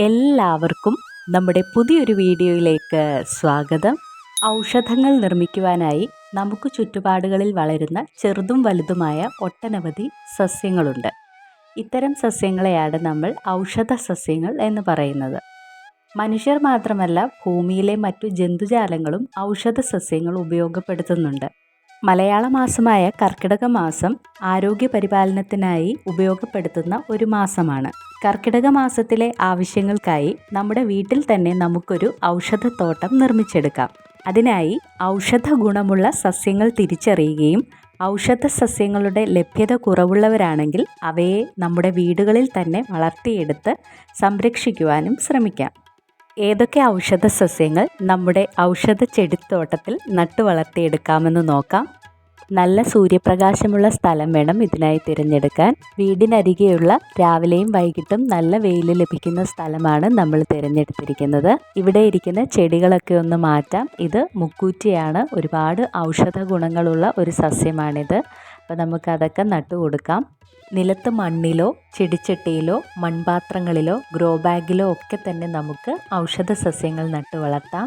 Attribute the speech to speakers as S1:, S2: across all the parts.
S1: എല്ലാവർക്കും നമ്മുടെ പുതിയൊരു വീഡിയോയിലേക്ക് സ്വാഗതം. ഔഷധങ്ങൾ നിർമ്മിക്കുവാനായി നമുക്ക് ചുറ്റുപാടുകളിൽ വളരുന്ന ചെറുതും വലുതുമായ ഒട്ടനവധി സസ്യങ്ങളുണ്ട്. ഇത്തരം സസ്യങ്ങളെയാണ് നമ്മൾ ഔഷധ സസ്യങ്ങൾ എന്ന് പറയുന്നത്. മനുഷ്യർ മാത്രമല്ല ഭൂമിയിലെ മറ്റു ജന്തുജാലങ്ങളും ഔഷധ സസ്യങ്ങൾ ഉപയോഗപ്പെടുത്തുന്നുണ്ട്. മലയാള മാസമായ കർക്കിടക മാസം ആരോഗ്യ പരിപാലനത്തിനായി ഉപയോഗപ്പെടുത്തുന്ന ഒരു മാസമാണ്. കർക്കിടക മാസത്തിലെ ആവശ്യങ്ങൾക്കായി നമ്മുടെ വീട്ടിൽ തന്നെ നമുക്കൊരു ഔഷധത്തോട്ടം നിർമ്മിച്ചെടുക്കാം. അതിനായി ഔഷധ ഗുണമുള്ള സസ്യങ്ങൾ തിരിച്ചറിയുകയും ഔഷധ സസ്യങ്ങളുടെ ലഭ്യത കുറവുള്ളവരാണെങ്കിൽ അവയെ നമ്മുടെ വീടുകളിൽ തന്നെ വളർത്തിയെടുത്ത് സംരക്ഷിക്കുവാനും ശ്രമിക്കാം. ഏതൊക്കെ ഔഷധ സസ്യങ്ങൾ നമ്മുടെ ഔഷധ ചെടിത്തോട്ടത്തിൽ നട്ടു വളർത്തിയെടുക്കാമെന്ന് നോക്കാം. നല്ല സൂര്യപ്രകാശമുള്ള സ്ഥലം വേണം ഇതിനായി തിരഞ്ഞെടുക്കാൻ. വീടിനരികെയുള്ള രാവിലെയും വൈകിട്ടും നല്ല വെയിൽ ലഭിക്കുന്ന സ്ഥലമാണ് നമ്മൾ തിരഞ്ഞെടുത്തിരിക്കുന്നത്. ഇവിടെ ഇരിക്കുന്ന ചെടികളൊക്കെ ഒന്ന് മാറ്റാം. ഇത് മുക്കൂറ്റിയാണ്. ഒരുപാട് ഔഷധ ഗുണങ്ങളുള്ള ഒരു സസ്യമാണിത്. അപ്പോൾ നമുക്കതൊക്കെ നട്ടു കൊടുക്കാം. നിലത്ത് മണ്ണിലോ ചെടിച്ചട്ടിയിലോ മൺപാത്രങ്ങളിലോ ഗ്രോ ബാഗിലോ ഒക്കെ തന്നെ നമുക്ക് ഔഷധ സസ്യങ്ങൾ നട്ടു വളർത്താം.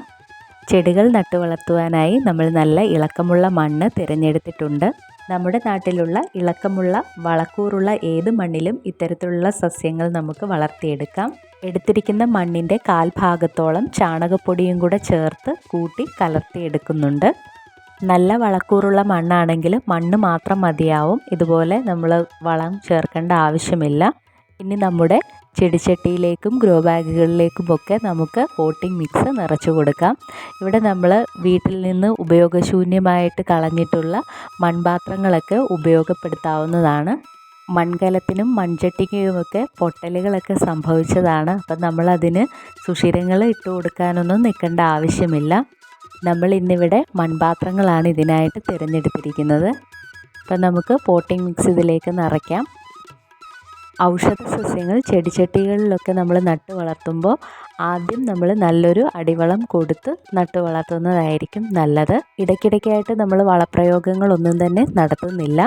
S1: ചെടികൾ നട്ടു വളർത്തുവാനായി നമ്മൾ നല്ല ഇളക്കമുള്ള മണ്ണ് തിരഞ്ഞെടുത്തിട്ടുണ്ട്. നമ്മുടെ നാട്ടിലുള്ള ഇളക്കമുള്ള വളക്കൂറുള്ള ഏത് മണ്ണിലും ഇത്തരത്തിലുള്ള സസ്യങ്ങൾ നമുക്ക് വളർത്തിയെടുക്കാം. എടുത്തിരിക്കുന്ന മണ്ണിന്റെ കാൽഭാഗത്തോളം ചാണകപ്പൊടിയും കൂടെ ചേർത്ത് കൂട്ടി കലർത്തിയെടുക്കുന്നുണ്ട്. നല്ല വളക്കൂറുള്ള മണ്ണാണെങ്കിൽ മണ്ണ് മാത്രം മതിയാവും. ഇതുപോലെ നമ്മൾ വളം ചേർക്കേണ്ട ആവശ്യമില്ല. ഇനി നമ്മുടെ ചെടിച്ചട്ടിയിലേക്കും ഗ്രോ ബാഗുകളിലേക്കും ഒക്കെ നമുക്ക് കോട്ടിംഗ് മിക്സ് നിറച്ചു കൊടുക്കാം. ഇവിടെ നമ്മൾ വീട്ടിൽ നിന്ന് ഉപയോഗശൂന്യമായിട്ട് കളഞ്ഞിട്ടുള്ള മൺപാത്രങ്ങളൊക്കെ ഉപയോഗപ്പെടുത്താവുന്നതാണ്. മൺകലത്തിനും മൺചട്ടിക്കുമൊക്കെ പൊട്ടലുകളൊക്കെ സംഭവിച്ചതാണ്. അപ്പം നമ്മളതിന് സുഷിരങ്ങൾ ഇട്ട് കൊടുക്കാനൊന്നും നിൽക്കേണ്ട ആവശ്യമില്ല. നമ്മൾ ഇന്നിവിടെ മൺപാത്രങ്ങളാണ് ഇതിനായിട്ട് തിരഞ്ഞെടുത്തിരിക്കുന്നത്. അപ്പം നമുക്ക് പോട്ടിംഗ് മിക്സ് ഇതിലേക്ക് നിറയ്ക്കാം. ഔഷധ സസ്യങ്ങൾ ചെടിച്ചട്ടികളിലൊക്കെ നമ്മൾ നട്ട് വളർത്തുമ്പോൾ ആദ്യം നമ്മൾ നല്ലൊരു അടിവളം കൊടുത്ത് നട്ട് വളർത്തുന്നതായിരിക്കും നല്ലത്. ഇടയ്ക്കിടയ്ക്കായിട്ട് നമ്മൾ വളപ്രയോഗങ്ങളൊന്നും തന്നെ നടത്തുന്നില്ല.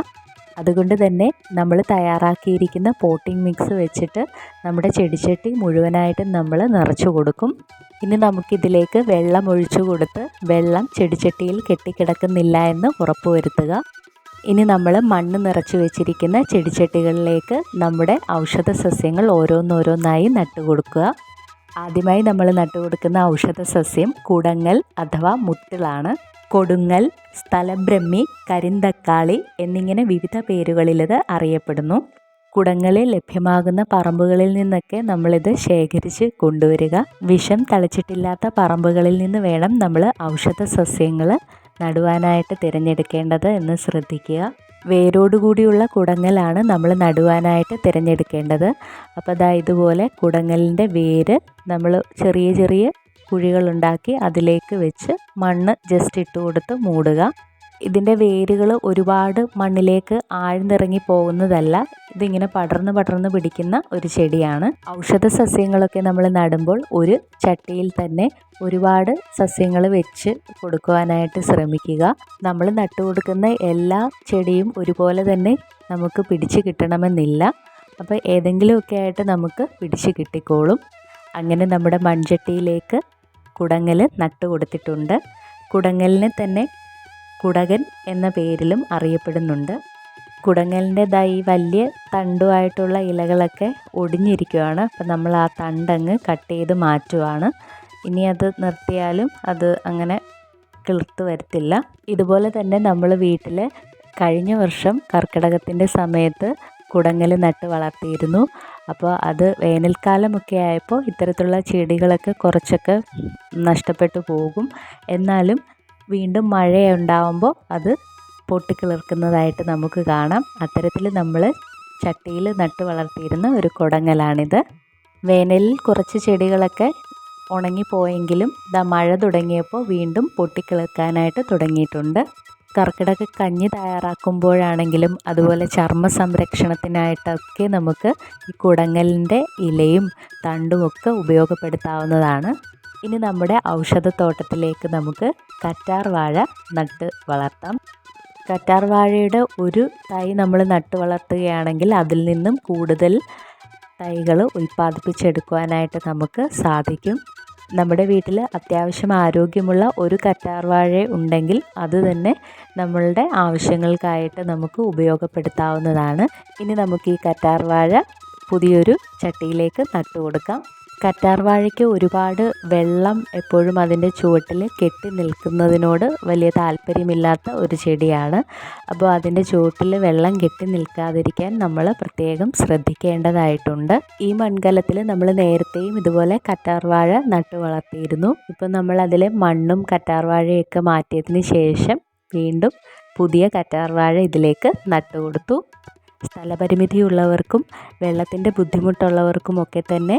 S1: അതുകൊണ്ട് തന്നെ നമ്മൾ തയ്യാറാക്കിയിരിക്കുന്ന പോട്ടിംഗ് മിക്സ് വെച്ചിട്ട് നമ്മുടെ ചെടിച്ചട്ടി മുഴുവനായിട്ടും നമ്മൾ നിറച്ചു കൊടുക്കും. ഇനി നമുക്കിതിലേക്ക് വെള്ളം ഒഴിച്ചു കൊടുത്ത് വെള്ളം ചെടിച്ചട്ടിയിൽ കെട്ടിക്കിടക്കുന്നില്ല എന്ന് ഉറപ്പുവരുത്തുക ഇനി നമ്മൾ മണ്ണ് നിറച്ചു വെച്ചിരിക്കുന്ന ചെടിച്ചട്ടികളിലേക്ക് നമ്മുടെ ഔഷധ സസ്യങ്ങൾ ഓരോന്നോരോന്നായി നട്ടുകൊടുക്കുക ആദ്യമായി നമ്മൾ നട്ടുകൊടുക്കുന്ന ഔഷധ സസ്യം കുടങ്ങൽ അഥവാ മുത്തിളാണ് കൊടുങ്ങൽ സ്ഥലബ്രഹ്മി കരിന്തക്കാളി എന്നിങ്ങനെ വിവിധ പേരുകളിലിത് അറിയപ്പെടുന്നു. കുടങ്ങളിൽ ലഭ്യമാകുന്ന പറമ്പുകളിൽ നിന്നൊക്കെ നമ്മളിത് ശേഖരിച്ച് കൊണ്ടുവരിക. വിഷം തളിച്ചിട്ടില്ലാത്ത പറമ്പുകളിൽ നിന്ന് വേണം നമ്മൾ ഔഷധ സസ്യങ്ങൾ നടുവാനായിട്ട് തിരഞ്ഞെടുക്കേണ്ടത് എന്ന് ശ്രദ്ധിക്കുക. വേരോടുകൂടിയുള്ള കുടങ്ങലാണ് നമ്മൾ നടുവാനായിട്ട് തിരഞ്ഞെടുക്കേണ്ടത്. അപ്പോൾ അതാ ഇതുപോലെ കുടങ്ങലിന്റെ വേര് നമ്മൾ ചെറിയ ചെറിയ കുഴികളുണ്ടാക്കി അതിലേക്ക് വെച്ച് മണ്ണ് ജസ്റ്റ് ഇട്ട് കൊടുത്ത് മൂടുക. ഇതിന്റെ വേരുകൾ ഒരുപാട് മണ്ണിലേക്ക് ആഴ്ന്നിറങ്ങി പോകുന്നതല്ല ഇതിങ്ങനെ പടർന്ന് പടർന്ന് പിടിക്കുന്ന ഒരു ചെടിയാണ്. ഔഷധ സസ്യങ്ങളൊക്കെ നമ്മൾ നടുമ്പോൾ ഒരു ചട്ടിയിൽ തന്നെ ഒരുപാട് സസ്യങ്ങൾ വെച്ച് കൊടുക്കുവാനായിട്ട് ശ്രമിക്കുക. നമ്മൾ നട്ടു കൊടുക്കുന്ന എല്ലാ ചെടിയും ഒരുപോലെ തന്നെ നമുക്ക് പിടിച്ച് കിട്ടണമെന്നില്ല. അപ്പോൾ ഏതെങ്കിലുമൊക്കെ ആയിട്ട് നമുക്ക് പിടിച്ച് കിട്ടിക്കോളും. അങ്ങനെ നമ്മുടെ മൺചട്ടിയിലേക്ക് കുടങ്ങൽ നട്ടുകൊടുത്തിട്ടുണ്ട്. കുടങ്ങലിനെ തന്നെ കുടകൻ എന്ന പേരിലും അറിയപ്പെടുന്നുണ്ട്. കുടങ്ങലിന്റെതായി വലിയ തണ്ടുമായിട്ടുള്ള ഇലകളൊക്കെ ഒടിഞ്ഞിരിക്കുകയാണ് അപ്പം നമ്മൾ ആ തണ്ടങ്ങ് കട്ട് ചെയ്ത് മാറ്റുവാണ്. ഇനി അത് നിർത്തിയാലും അത് അങ്ങനെ കിളിർത്ത് വരത്തില്ല. ഇതുപോലെ തന്നെ നമ്മൾ വീട്ടിൽ കഴിഞ്ഞ വർഷം കർക്കിടകത്തിന്റെ സമയത്ത് കുടങ്ങൽ നട്ട് വളർത്തിയിരുന്നു. അപ്പോൾ അത് വേനൽക്കാലമൊക്കെ ആയപ്പോൾ ഇത്തരത്തിലുള്ള ചെടികളൊക്കെ കുറച്ചൊക്കെ നഷ്ടപ്പെട്ടു പോകും. എന്നാലും വീണ്ടും മഴ ഉണ്ടാവുമ്പോൾ അത് പൊട്ടിക്കിളിർക്കുന്നതായിട്ട് നമുക്ക് കാണാം. അത്തരത്തിൽ നമ്മൾ ചട്ടിയിൽ നട്ട് വളർത്തിയിരുന്ന ഒരു കുടങ്ങലാണിത്. വേനലിൽ കുറച്ച് ചെടികളൊക്കെ ഉണങ്ങിപ്പോയെങ്കിലും ഇതാ മഴ തുടങ്ങിയപ്പോൾ വീണ്ടും പൊട്ടിക്കിളിർക്കാനായിട്ട് തുടങ്ങിയിട്ടുണ്ട്. കർക്കിടക കഞ്ഞി തയ്യാറാക്കുമ്പോഴാണെങ്കിലും അതുപോലെ ചർമ്മ സംരക്ഷണത്തിനായിട്ടൊക്കെ നമുക്ക് ഈ കുടങ്ങലിന്റെ ഇലയും തണ്ടുമൊക്കെ ഉപയോഗപ്പെടുത്താവുന്നതാണ്. ഇനി നമ്മുടെ ഔഷധത്തോട്ടത്തിലേക്ക് നമുക്ക് കറ്റാർ വാഴ നട്ട് വളർത്താം. കറ്റാർ വാഴയുടെ ഒരു തൈ നമ്മൾ നട്ട് വളർത്തുകയാണെങ്കിൽ അതിൽ നിന്നും കൂടുതൽ തൈകൾ ഉൽപ്പാദിപ്പിച്ചെടുക്കുവാനായിട്ട് നമുക്ക് സാധിക്കും. നമ്മുടെ വീട്ടിൽ അത്യാവശ്യം ആരോഗ്യമുള്ള ഒരു കറ്റാർവാഴ ഉണ്ടെങ്കിൽ അത് തന്നെ നമ്മളുടെ ആവശ്യങ്ങൾക്കായിട്ട് നമുക്ക് ഉപയോഗപ്പെടുത്താവുന്നതാണ്. ഇനി നമുക്ക് ഈ കറ്റാർവാഴ പുതിയൊരു ചട്ടിയിലേക്ക് നട്ടു കൊടുക്കാം കറ്റാർവാഴയ്ക്ക് ഒരുപാട് വെള്ളം എപ്പോഴും അതിന്റെ ചുവട്ടിൽ കെട്ടി നിൽക്കുന്നതിനോട് വലിയ താല്പര്യമില്ലാത്ത ഒരു ചെടിയാണ്. അപ്പോൾ അതിന്റെ ചുവട്ടിൽ വെള്ളം കെട്ടി നിൽക്കാതിരിക്കാൻ നമ്മൾ പ്രത്യേകം ശ്രദ്ധിക്കേണ്ടതായിട്ടുണ്ട്. ഈ മൺകലത്തിൽ നമ്മൾ നേരത്തെയും ഇതുപോലെ കറ്റാർ വാഴ നട്ടു വളർത്തിയിരുന്നു. ഇപ്പം നമ്മൾ അതിൽ മണ്ണും കറ്റാർ വാഴയൊക്കെ മാറ്റിയതിന് ശേഷം വീണ്ടും പുതിയ കറ്റാർ വാഴ ഇതിലേക്ക് നട്ടു കൊടുത്തു. സ്ഥലപരിമിതിയുള്ളവർക്കും വെള്ളത്തിന്റെ ബുദ്ധിമുട്ടുള്ളവർക്കുമൊക്കെ തന്നെ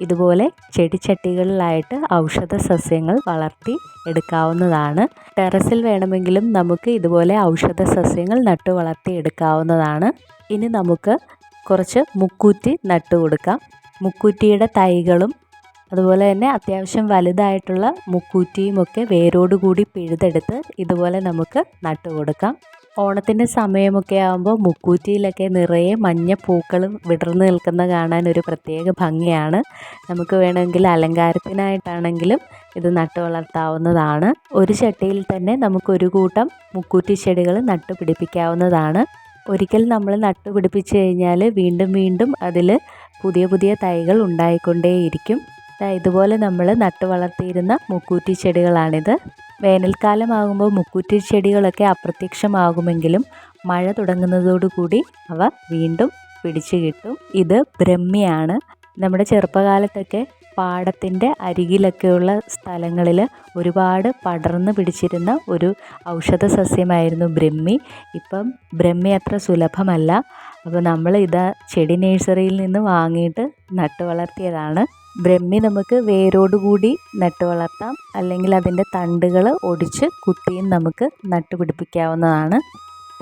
S1: ഇതുപോലെ ചെടിച്ചട്ടികളിലായിട്ട് ഔഷധ സസ്യങ്ങൾ വളർത്തി എടുക്കാവുന്നതാണ്. ടെറസിൽ വേണമെങ്കിലും നമുക്ക് ഇതുപോലെ ഔഷധ സസ്യങ്ങൾ നട്ടു വളർത്തി എടുക്കാവുന്നതാണ്. ഇനി നമുക്ക് കുറച്ച് മുക്കൂറ്റി നട്ടു കൊടുക്കാം. മുക്കൂറ്റിയുടെ തൈകളും അതുപോലെ തന്നെ അത്യാവശ്യം വലുതായിട്ടുള്ള മുക്കൂറ്റിയുമൊക്കെ വേരോടുകൂടി പിഴുതെടുത്ത് ഇതുപോലെ നമുക്ക് നട്ടു കൊടുക്കാം. ഓണത്തിന്റെ സമയമൊക്കെ ആകുമ്പോൾ മുക്കൂറ്റിയിലൊക്കെ നിറയെ മഞ്ഞ പൂക്കളും വിടർന്ന് നിൽക്കുന്ന കാണാൻ ഒരു പ്രത്യേക ഭംഗിയാണ്. നമുക്ക് വേണമെങ്കിൽ അലങ്കാരത്തിനായിട്ടാണെങ്കിലും ഇത് നട്ടു വളർത്താവുന്നതാണ്. ഒരു ചട്ടിയിൽ തന്നെ നമുക്കൊരു കൂട്ടം മുക്കൂറ്റി ചെടികൾ നട്ടുപിടിപ്പിക്കാവുന്നതാണ് ഒരിക്കൽ നമ്മൾ നട്ടു പിടിപ്പിച്ച് കഴിഞ്ഞാൽ വീണ്ടും വീണ്ടും അതിൽ പുതിയ പുതിയ തൈകൾ ഉണ്ടായിക്കൊണ്ടേയിരിക്കും. ഇതുപോലെ നമ്മൾ നട്ടു വളർത്തിയിരുന്ന മുക്കൂറ്റി ചെടികളാണിത്. വേനൽക്കാലമാകുമ്പോൾ മുക്കൂറ്റി ചെടികളൊക്കെ അപ്രത്യക്ഷമാകുമെങ്കിലും മഴ തുടങ്ങുന്നതോടുകൂടി അവ വീണ്ടും പിടിച്ചു കിട്ടും. ഇത് ബ്രഹ്മിയാണ്. നമ്മുടെ ചെറുപ്പകാലത്തൊക്കെ പാടത്തിന്റെ അരികിലൊക്കെയുള്ള സ്ഥലങ്ങളിൽ ഒരുപാട് പടർന്ന് പിടിച്ചിരുന്ന ഒരു ഔഷധ സസ്യമായിരുന്നു ബ്രഹ്മി. ഇപ്പം ബ്രഹ്മി അത്ര സുലഭമല്ല. അപ്പോൾ നമ്മൾ ഇത് ചെടി നഴ്സറിയിൽ നിന്ന് വാങ്ങിയിട്ട് നട്ടു വളർത്തിയതാണ് ബ്രഹ്മി നമുക്ക് വേരോടുകൂടി നട്ടു വളർത്താം. അല്ലെങ്കിൽ അതിന്റെ തണ്ടുകൾ ഒടിച്ച് കുത്തിയും നമുക്ക് നട്ടുപിടിപ്പിക്കാവുന്നതാണ്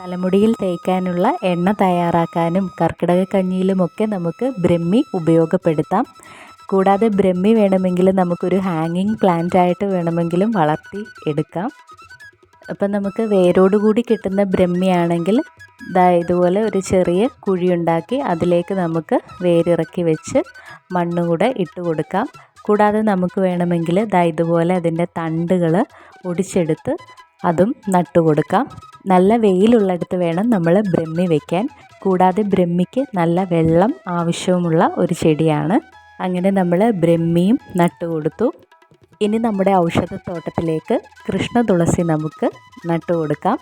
S1: തലമുടിയിൽ തേക്കാനുള്ള എണ്ണ തയ്യാറാക്കാനും കർക്കിടക കഞ്ഞിയിലുമൊക്കെ നമുക്ക് ബ്രഹ്മി ഉപയോഗപ്പെടുത്താം. കൂടാതെ ബ്രഹ്മി വേണമെങ്കിൽ നമുക്കൊരു ഹാങ്ങിങ് പ്ലാന്റ് ആയിട്ട് വേണമെങ്കിലും വളർത്തി എടുക്കാം. അപ്പം നമുക്ക് വേരോടുകൂടി കിട്ടുന്ന ബ്രഹ്മിയാണെങ്കിൽ ദാ ഇതുപോലെ ഒരു ചെറിയ കുഴി ഉണ്ടാക്കി അതിലേക്ക് നമുക്ക് വേരിറക്കി വെച്ച് മണ്ണും കൂടെ ഇട്ട് കൊടുക്കാം. കൂടാതെ നമുക്ക് വേണമെങ്കിൽ ദാ ഇതുപോലെ അതിന്റെ തണ്ടുകൾ ഒടിച്ചെടുത്ത് അതും നട്ടു കൊടുക്കാം. നല്ല വെയിലുള്ളിടത്ത് വേണം നമ്മൾ ബ്രഹ്മി വയ്ക്കാൻ കൂടാതെ ബ്രഹ്മിക്ക് നല്ല വെള്ളം ആവശ്യവുമുള്ള ഒരു ചെടിയാണ്. അങ്ങനെ നമ്മൾ ബ്രഹ്മിയും നട്ടു കൊടുത്തു. ഇനി നമ്മുടെ ഔഷധത്തോട്ടത്തിലേക്ക് കൃഷ്ണ തുളസി നമുക്ക് നട്ടു കൊടുക്കാം.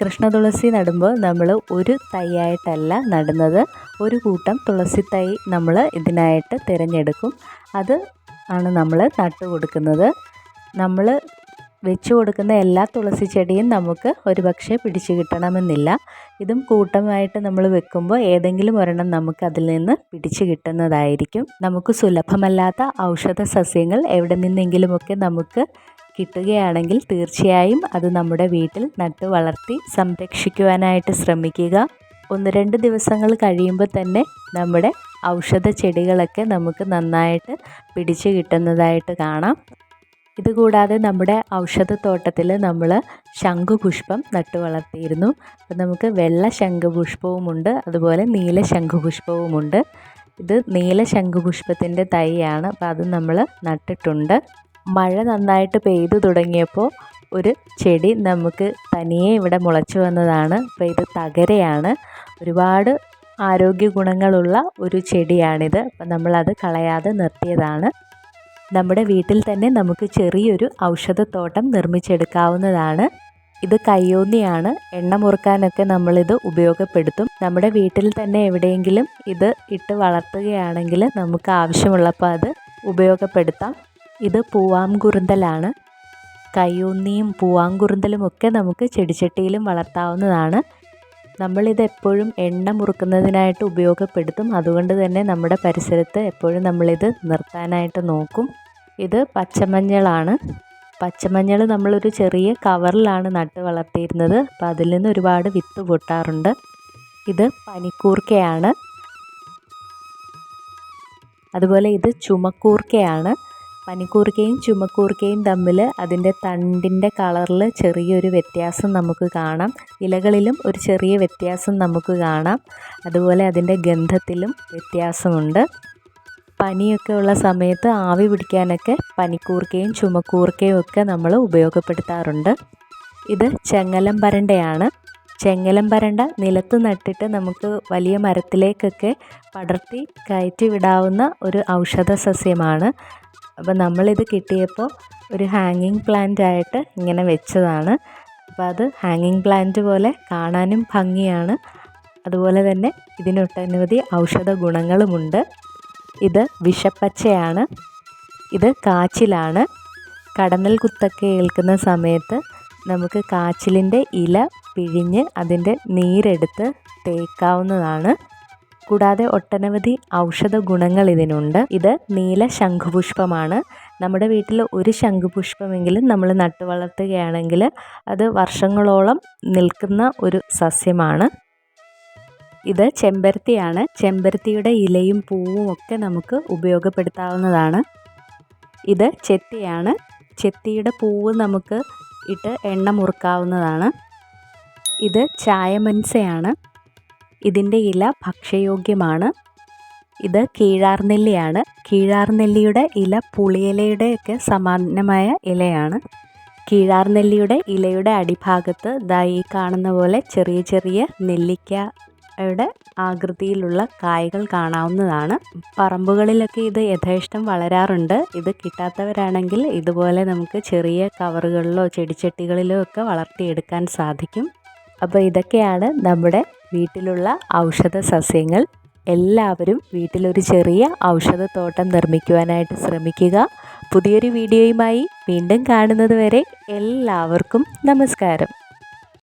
S1: കൃഷ്ണ തുളസി നടുമ്പോൾ നമ്മൾ ഒരു തൈയായിട്ടല്ല നടുന്നത്. ഒരു കൂട്ടം തുളസി തൈ നമ്മൾ ഇതിനായിട്ട് തിരഞ്ഞെടുക്കും. അത് ആണ് നമ്മൾ നട്ടു കൊടുക്കുന്നത്. നമ്മൾ വെച്ച് കൊടുക്കുന്ന എല്ലാ തുളസി ചെടിയും നമുക്ക് ഒരു പക്ഷേ പിടിച്ചു കിട്ടണമെന്നില്ല. ഇതും കൂട്ടമായിട്ട് നമ്മൾ വെക്കുമ്പോൾ ഏതെങ്കിലും ഒരെണ്ണം നമുക്ക് അതിൽ നിന്ന് പിടിച്ചു കിട്ടുന്നതായിരിക്കും. നമുക്ക് സുലഭമല്ലാത്ത ഔഷധ സസ്യങ്ങൾ എവിടെ നിന്നെങ്കിലുമൊക്കെ നമുക്ക് കിട്ടുകയാണെങ്കിൽ തീർച്ചയായും അത് നമ്മുടെ വീട്ടിൽ നട്ടു വളർത്തി സംരക്ഷിക്കുവാനായിട്ട് ശ്രമിക്കുക. ഒന്ന് രണ്ട് ദിവസങ്ങൾ കഴിയുമ്പോൾ തന്നെ നമ്മുടെ ഔഷധ ചെടികളൊക്കെ നമുക്ക് നന്നായിട്ട് പിടിച്ചു കിട്ടുന്നതായിട്ട് കാണാം. ഇതുകൂടാതെ നമ്മുടെ ഔഷധത്തോട്ടത്തിൽ നമ്മൾ ശംഖുപുഷ്പം നട്ടു വളർത്തിയിരുന്നു. അപ്പം നമുക്ക് വെള്ള ശംഖുപുഷ്പവുമുണ്ട് അതുപോലെ നീല ശംഖുപുഷ്പവുമുണ്ട്. ഇത് നീല ശംഖുപുഷ്പത്തിന്റെ തൈയാണ് അപ്പോൾ അത് നമ്മൾ നട്ടിട്ടുണ്ട്. മഴ നന്നായിട്ട് പെയ്തു തുടങ്ങിയപ്പോൾ ഒരു ചെടി നമുക്ക് തനിയെ ഇവിടെ മുളച്ചു വന്നതാണ്. അപ്പോൾ ഇത് തകരയാണ്. ഒരുപാട് ആരോഗ്യ ഗുണങ്ങളുള്ള ഒരു ചെടിയാണിത്. അപ്പം നമ്മളത് കളയാതെ നിർത്തിയതാണ്. നമ്മുടെ വീട്ടിൽ തന്നെ നമുക്ക് ചെറിയൊരു ഔഷധത്തോട്ടം നിർമ്മിച്ചെടുക്കാവുന്നതാണ്. ഇത് കയ്യോന്നിയാണ്. എണ്ണ മുറുക്കാനൊക്കെ നമ്മളിത് ഉപയോഗപ്പെടുത്തും. നമ്മുടെ വീട്ടിൽ തന്നെ എവിടെയെങ്കിലും ഇത് ഇട്ട് വളർത്തുകയാണെങ്കിൽ നമുക്ക് ആവശ്യമുള്ളപ്പോൾ അത് ഉപയോഗപ്പെടുത്താം. ഇത് പൂവാംകുറുന്തലാണ്. കയ്യൂന്നിയും പൂവാങ്കുറുന്തലും ഒക്കെ നമുക്ക് ചെടിച്ചട്ടിയിലും വളർത്താവുന്നതാണ്. നമ്മളിത് എപ്പോഴും എണ്ണ മുറുക്കുന്നതിനായിട്ട് ഉപയോഗപ്പെടുത്തും. അതുകൊണ്ട് തന്നെ നമ്മുടെ പരിസരത്ത് എപ്പോഴും നമ്മളിത് നിർത്താനായിട്ട് നോക്കും. ഇത് പച്ചമഞ്ഞളാണ്. പച്ചമഞ്ഞൾ നമ്മളൊരു ചെറിയ കവറിലാണ് നട്ട് വളർത്തിയിരുന്നത്. അപ്പം അതിൽ നിന്ന് ഒരുപാട് വിത്ത് പൊട്ടാറുണ്ട്. ഇത് പനിക്കൂർക്കയാണ്. അതുപോലെ ഇത് ചുമക്കൂർക്കയാണ്. പനിക്കൂർക്കയും ചുമക്കൂർക്കയും തമ്മിൽ അതിന്റെ തണ്ടിന്റെ കളറിൽ ചെറിയൊരു വ്യത്യാസം നമുക്ക് കാണാം. ഇലകളിലും ഒരു ചെറിയ വ്യത്യാസം നമുക്ക് കാണാം. അതുപോലെ അതിന്റെ ഗന്ധത്തിലും വ്യത്യാസമുണ്ട്. പനിയൊക്കെ ഉള്ള സമയത്ത് ആവി പിടിക്കാനൊക്കെ പനിക്കൂർക്കയും ചുമക്കൂർക്കയും ഒക്കെ നമ്മൾ ഉപയോഗപ്പെടുത്താറുണ്ട്. ഇത് ചെങ്ങലം പരണ്ടയാണ് ചെങ്ങലം പരണ്ട നിലത്ത് നട്ടിട്ട് നമുക്ക് വലിയ മരത്തിലേക്കൊക്കെ പടർത്തി കയറ്റി വിടാവുന്ന ഒരു ഔഷധ സസ്യമാണ്. അപ്പോൾ നമ്മളിത് കിട്ടിയപ്പോൾ ഒരു ഹാങ്ങിങ് പ്ലാന്റ് ആയിട്ട് ഇങ്ങനെ വെച്ചതാണ്. അപ്പോൾ അത് ഹാങ്ങിങ് പ്ലാന്റ് പോലെ കാണാനും ഭംഗിയാണ്. അതുപോലെ തന്നെ ഇതിനൊട്ടനവധി ഔഷധ ഗുണങ്ങളുമുണ്ട്. ഇത് വിഷപ്പച്ചയാണ്. ഇത് കാച്ചിലാണ്. കടന്നൽ കുത്തൊക്കെ ഏൽക്കുന്ന സമയത്ത് നമുക്ക് കാച്ചിലിന്റെ ഇല പിഴിഞ്ഞ് അതിന്റെ നീരെടുത്ത് തേക്കാവുന്നതാണ്. കൂടാതെ ഒട്ടനവധി ഔഷധ ഗുണങ്ങൾ ഇതിനുണ്ട്. ഇത് നീല ശംഖുപുഷ്പമാണ്. നമ്മുടെ വീട്ടിൽ ഒരു ശംഖുപുഷ്പമെങ്കിലും നമ്മൾ നട്ടു വളർത്തുകയാണെങ്കിൽ അത് വർഷങ്ങളോളം നിൽക്കുന്ന ഒരു സസ്യമാണ്. ഇത് ചെമ്പരത്തിയാണ്. ചെമ്പരത്തിയുടെ ഇലയും പൂവും ഒക്കെ നമുക്ക് ഉപയോഗപ്പെടുത്താവുന്നതാണ്. ഇത് ചെത്തിയാണ്. ചെത്തിയുടെ പൂവ് നമുക്ക് ഇട്ട് എണ്ണ മുറുക്കാവുന്നതാണ്. ഇത് ചായമൻസയാണ് ഇതിന്റെ ഇല ഭക്ഷ്യയോഗ്യമാണ്. ഇത് കീഴാർനെല്ലിയാണ്. കീഴാർനെല്ലിയുടെ ഇല പുളിയിലയുടെയൊക്കെ സമാനമായ ഇലയാണ്. കീഴാർനെല്ലിയുടെ ഇലയുടെ അടിഭാഗത്ത് ദാ ഈ കാണുന്ന പോലെ ചെറിയ ചെറിയ നെല്ലിക്കയുടെ ആകൃതിയിലുള്ള കായ്കൾ കാണാവുന്നതാണ്. പറമ്പുകളിലൊക്കെ ഇത് യഥേഷ്ടം വളരാറുണ്ട്. ഇത് കിട്ടാത്തവരാണെങ്കിൽ ഇതുപോലെ നമുക്ക് ചെറിയ കവറുകളിലോ ചെടിച്ചട്ടികളിലോ ഒക്കെ വളർത്തിയെടുക്കാൻ സാധിക്കും. അപ്പോൾ ഇതൊക്കെയാണ് നമ്മുടെ വീട്ടിലുള്ള ഔഷധ സസ്യങ്ങൾ. എല്ലാവരും വീട്ടിലൊരു ചെറിയ ഔഷധത്തോട്ടം നിർമ്മിക്കുവാനായിട്ട് ശ്രമിക്കുക. പുതിയൊരു വീഡിയോയുമായി വീണ്ടും കാണുന്നത് വരെ എല്ലാവർക്കും നമസ്കാരം.